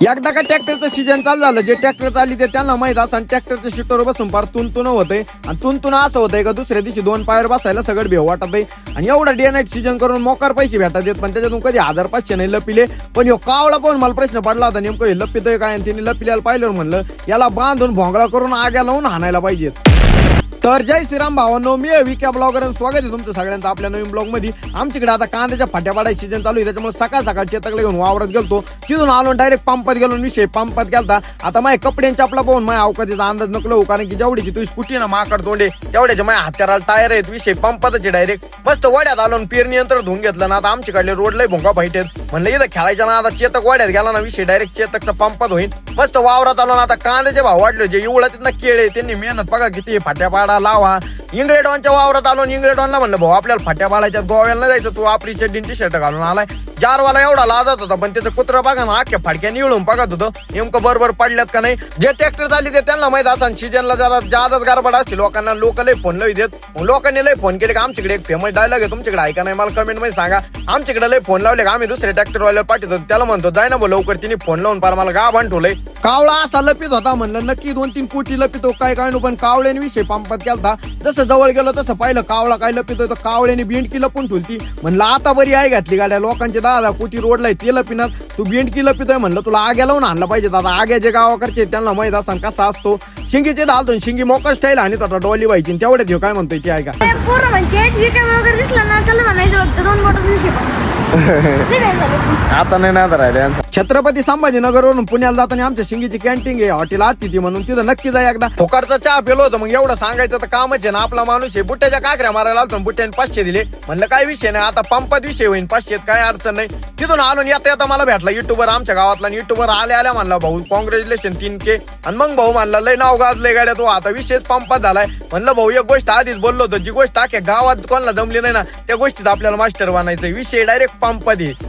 एकदा का ट्रॅक्टरचं सीजन चालू झालं जे ट्रॅक्टर चालली ते त्यांना माहीत असं ट्रॅक्टरच्या सीटवर बसून फार तुंतुन होतंय. आणि तुंतुन असं होतंय का दुसऱ्या दिवशी दोन पायावर बसायला सगळं भेव वाटत आहे आणि एवढं डे नाईट सीजन करून मोकार पैसे भेटत येत पण त्याच्यातून कधी हजार पाचशे नाही लपिले. पण ह्यो कावळा पण मला प्रश्न पडला होता नेमकं हे लपितोय काय? आणि तिने लपिल्याला पाहिलं म्हणलं याला बांधून भोंगळा करून आग्या लावून हाणायला पाहिजेत. तर जय श्रीराम भावांनो मी विक्या ब्लॉगर स्वागत आहे तुमचं सगळ्यांचं आपल्या नवीन ब्लॉगमध्ये. आमच्याकडे आता कांद्याच्या फाट्या पाडायची सीजन चालू आहे त्याच्यामुळे सकाळ सकाळ चेतकला घेऊन वावरत गेलतो. तिथून आलो डायरेक्ट पंपात गेलो विषय पंपात गेलता. आता माझ्या कपड्यांच्या आपला पाहून माझ्या अवकातीचा अंदाज नको कारण की जेवढीची तुझी स्कुटी ना माकड तोंडे तेवढ्याच्या माझ्या हत्याराला टायर आहेत. विषय पंपातच डायरेक्ट मस्त वड्यात आलो पेरणी यंत्र धुवून घेतलं ना आता आमच्याकडले रोडला भोंगा फाईट म्हणलं इथं खेळायच्या ना आता चेतक वाड्यात गेला ना विषय डायरेक्ट चेतकचा पंपात होईल मस्त वावरात आलो ना आता कांद्याचे भाव वाढले जे एवढा तिथं केळे त्यांनी मेहनत बघा किती फाट्या पाडा लावा. इंग्रेडॉनच्या वावरात आलो इंग्रेडॉनला म्हणलं भाऊ आपल्याला फाट्या पाडायच्या गोव्याला जायचं तू आपली चड्डी टी शर्ट घालून आलाय. जारवाला एवढा लाजत होता पण त्याचं कुत्र बघा ना आख्या फाडक्या निळून बघत होतं. नेमकं बरोबर पडल्यात का नाही? जे ट्रॅक्टर झाली ते त्यांना माहीत असा सीजनला जरा जादाच गारबड असते. लोकांना लोक लय फोन लय देत. लोकांनी लय फोन केले का आमच्याकडे एक फेमस डायलॉग आहे. तुमच्याकडे ऐका नाही? मला कमेंटमध्ये सांगा. आमच्याकडे लय फोन लावले का? आम्ही दुसऱ्या ट्रॅक्टर वाल्याला पाठवतो. त्याला म्हणतो जाय ना भाऊ लवकर. तिने फोन लावून पार मला गा ठेवलंय. कावळा असा लपित होता म्हणलं नक्की दोन तीन कोटी लपितो काय काय नु पण कावळ्याने विषय पंपात गेलता जसं जवळ गेलो तसं पाहिलं कावळा काय लपित होतं कावळ्याने बिंडकी लपून ठेवती म्हणलं आता बरी आई घातली गाड्या लोकांचे दहा दहा कोटी रोडला ते लपिनात. तू बिंडकी लपितोय म्हणलं तुला आग्या लावून आणलं पाहिजे. दादा आग्या जे गावाकडचे त्यांना माहीत असं कसा असतो. शिंगीचे धालतो शिंगी मोकळ स्टाईल आणि आता डॉली व्हायची. आणि तेवढ्यात घेऊ काय म्हणतोय ते ऐका. ते पोरं म्हणते वगैरे दिसला ना. दोन मोटर विषय नाही काय झालं आता नाही ना राहिले. छत्रपती संभाजीनगरवरून पुण्याला जाताना आमच्या शिंगीची कॅन्टीन आहे. हॉटेल ती म्हणून तिथं नक्की जा एकदा. फोकारचा चहा पेलो होतं मग एवढं सांगायचं तर कामच आहे ना. आपला माणूस आहे बुट्ट्याच्या काकऱ्या मारायला आलतो बुट्ट्याने पाचशे दिले. म्हणलं काय विषय नाही आता पंपात विषय होईल पाचशेत काय अडचण नाही. तिथून आलो येता येता मला भेटला युट्यूबर आमच्या गावातला युट्यूबर आले आल्या म्हणला भाऊ कॉंग्रॅच्युलेशन तीन के. आणि मग भाऊ म्हणला लय नाव गाजलंय गाड्या तो आता विषयच पंपात झालाय. म्हणलं भाऊ एक गोष्ट आधीच बोललो होतो जी गोष्ट अख्या गावात कोणाला जमली नाही ना त्या गोष्टीत आपल्याला मास्टर बनायचं विषय डायरेक्ट पंपात आहे